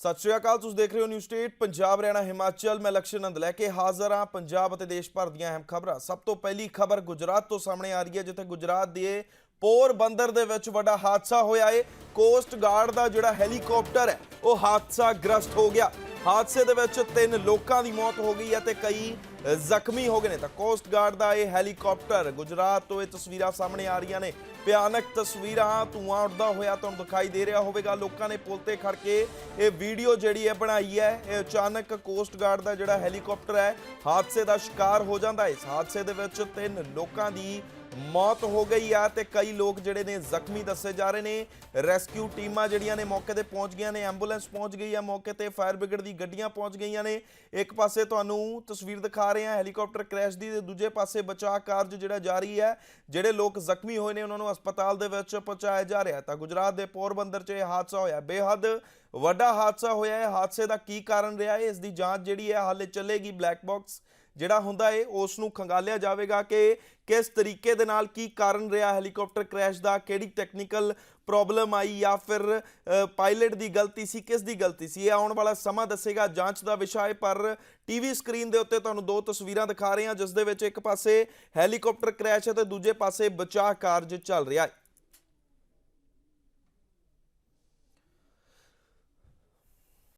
ਸਤਿ ਸ਼੍ਰੀ ਅਕਾਲ, ਤੁਸੀਂ ਦੇਖ ਰਹੇ ਹੋ ਨਿਊ ਸਟੇਟ। ਪੰਜਾਬ, ਹਰਿਆਣਾ, ਹਿਮਾਚਲ, ਮੈਂ ਲਕਸ਼ਨੰਦ ਲੈ ਕੇ ਹਾਜ਼ਰ ਹਾਂ। ਪੰਜਾਬ ਅਤੇ ਦੇਸ਼ ਭਰ ਦੀਆਂ ਅਹਿਮ ਖਬਰਾਂ। ਸਭ ਤੋਂ ਪਹਿਲੀ ਖਬਰ ਗੁਜਰਾਤ ਤੋਂ ਸਾਹਮਣੇ ਆ ਰਹੀ ਹੈ, ਜਿੱਥੇ ਗੁਜਰਾਤ ਦੇ ਪੋਰਬੰਦਰ ਦੇ ਵਿੱਚ ਵੱਡਾ ਹਾਦਸਾ ਹੋਇਆ ਏ। ਕੋਸਟ ਗਾਰਡ ਦਾ ਜਿਹੜਾ ਹੈਲੀਕਾਪਟਰ ਹੈ, ਉਹ ਹਾਦਸਾ ਗ੍ਰਸਤ ਹੋ ਗਿਆ। ਹਾਦਸੇ ਦੇ ਵਿੱਚ ਤਿੰਨ ਲੋਕਾਂ ਦੀ ਮੌਤ ਹੋ ਗਈ ਹੈ ਤੇ ਕਈ ਜ਼ਖਮੀ ਹੋ ਗਏ ਨੇ ਤਾਂ ਕੋਸਟ ਗਾਰਡ ਦਾ ਇਹ ਹੈਲੀਕਾਪਟਰ ਗੁਜਰਾਤ ਤੋਂ ਇਹ ਤਸਵੀਰਾਂ ਸਾਹਮਣੇ ਆ ਰਹੀਆਂ ਨੇ। ਭਿਆਨਕ ਤਸਵੀਰਾਂ ਧੂਆਂ ਉੱਡਦਾ ਹੋਇਆ ਤੁਹਾਨੂੰ ਦਿਖਾਈ ਦੇ ਰਿਹਾ ਹੋਵੇਗਾ। ਲੋਕਾਂ ਨੇ ਪੁਲ ਤੇ ਖੜ ਕੇ ਇਹ ਵੀਡੀਓ ਜਿਹੜੀ ਹੈ ਬਣਾਈ ਹੈ। ਇਹ ਅਚਾਨਕ ਕੋਸਟ ਗਾਰਡ ਦਾ ਜਿਹੜਾ ਹੈਲੀਕਾਪਟਰ ਹੈ, ਹਾਦਸੇ ਦਾ ਸ਼ਿਕਾਰ ਹੋ ਜਾਂਦਾ ਹੈ। ਇਸ ਹਾਦਸੇ ਦੇ ਵਿੱਚ ਤਿੰਨ ਲੋਕਾਂ ਦੀ ਮੌਤ ਹੋ ਗਈ ਆ ਤੇ ਕਈ ਲੋਕ ਜਿਹੜੇ ਨੇ ਜ਼ਖਮੀ ਦੱਸੇ ਜਾ ਰਹੇ ਨੇ। ਰੈਸਕਿਊ ਟੀਮਾਂ ਜਿਹੜੀਆਂ ਨੇ ਮੌਕੇ ਤੇ ਪਹੁੰਚ ਗਈਆਂ ਨੇ। ਐਂਬੂਲੈਂਸ ਪਹੁੰਚ ਗਈ ਆ। ਮੌਕੇ ਤੇ ਫਾਇਰ ਬ੍ਰਿਗੇਡ ਦੀ ਗੱਡੀਆਂ ਪਹੁੰਚ ਗਈਆਂ ਨੇ। ਇੱਕ ਪਾਸੇ ਤੁਹਾਨੂੰ ਤਸਵੀਰ ਦਿਖਾ ਰਹੇ ਹਾਂ ਹੈਲੀਕਾਪਟਰ ਕ੍ਰੈਸ਼ ਦੀ ਤੇ ਦੂਜੇ ਪਾਸੇ ਬਚਾਅ ਕਾਰਜ ਜਿਹੜਾ ਜਾਰੀ ਹੈ, ਜਿਹੜੇ ਲੋਕ ਜ਼ਖਮੀ ਹੋਏ ਨੇ, ਉਹਨਾਂ ਨੂੰ ਹਸਪਤਾਲ ਦੇ ਵਿੱਚ ਪਹੁੰਚਾਇਆ ਜਾ ਰਿਹਾ ਤਾਂ ਗੁਜਰਾਤ ਦੇ ਪੋਰਬੰਦਰ 'ਚ ਇਹ ਹਾਦਸਾ ਹੋਇਆ। ਬੇਹੱਦ ਵੱਡਾ ਹਾਦਸਾ ਹੋਇਆ ਹੈ। ਹਾਦਸੇ ਦਾ ਕੀ ਕਾਰਨ ਰਿਹਾ ਹੈ? ਇਸ ਦੀ ਜਾਂਚ ਜਿਹੜੀ ਹੈ, ਹਾਲੇ ਚੱਲੇਗੀ ਬਲੈਕ ਬਾਕਸ ਜਿਹੜਾ ਹੁੰਦਾ ਏ ਉਸ ਨੂੰ ਖੰਗਾਲਿਆ ਜਾਵੇਗਾ ਕਿ ਕਿਸ ਤਰੀਕੇ ਦੇ ਨਾਲ ਕੀ ਕਾਰਨ ਰਿਹਾ ਹੈਲੀਕਾਪਟਰ ਕ੍ਰੈਸ਼ ਦਾ, ਕਿਹੜੀ ਟੈਕਨੀਕਲ ਪ੍ਰੋਬਲਮ ਆਈ ਜਾਂ ਫਿਰ ਪਾਇਲਟ ਦੀ ਗਲਤੀ ਸੀ, ਕਿਸ ਦੀ ਗਲਤੀ ਸੀ? ਇਹ ਆਉਣ ਵਾਲਾ ਸਮਾਂ ਦੱਸੇਗਾ, ਜਾਂਚ ਦਾ ਵਿਸ਼ਾ ਹੈ ਪਰ ਟੀਵੀ ਸਕਰੀਨ ਦੇ ਉੱਤੇ ਤੁਹਾਨੂੰ ਦੋ ਤਸਵੀਰਾਂ ਦਿਖਾ ਰਹੇ ਹਾਂ, ਜਿਸ ਦੇ ਵਿੱਚ ਇੱਕ ਪਾਸੇ ਹੈਲੀਕਾਪਟਰ ਕ੍ਰੈਸ਼ ਹੈ ਤੇ ਦੂਜੇ ਪਾਸੇ ਬਚਾਅ ਕਾਰਜ ਚੱਲ ਰਿਹਾ ਹੈ।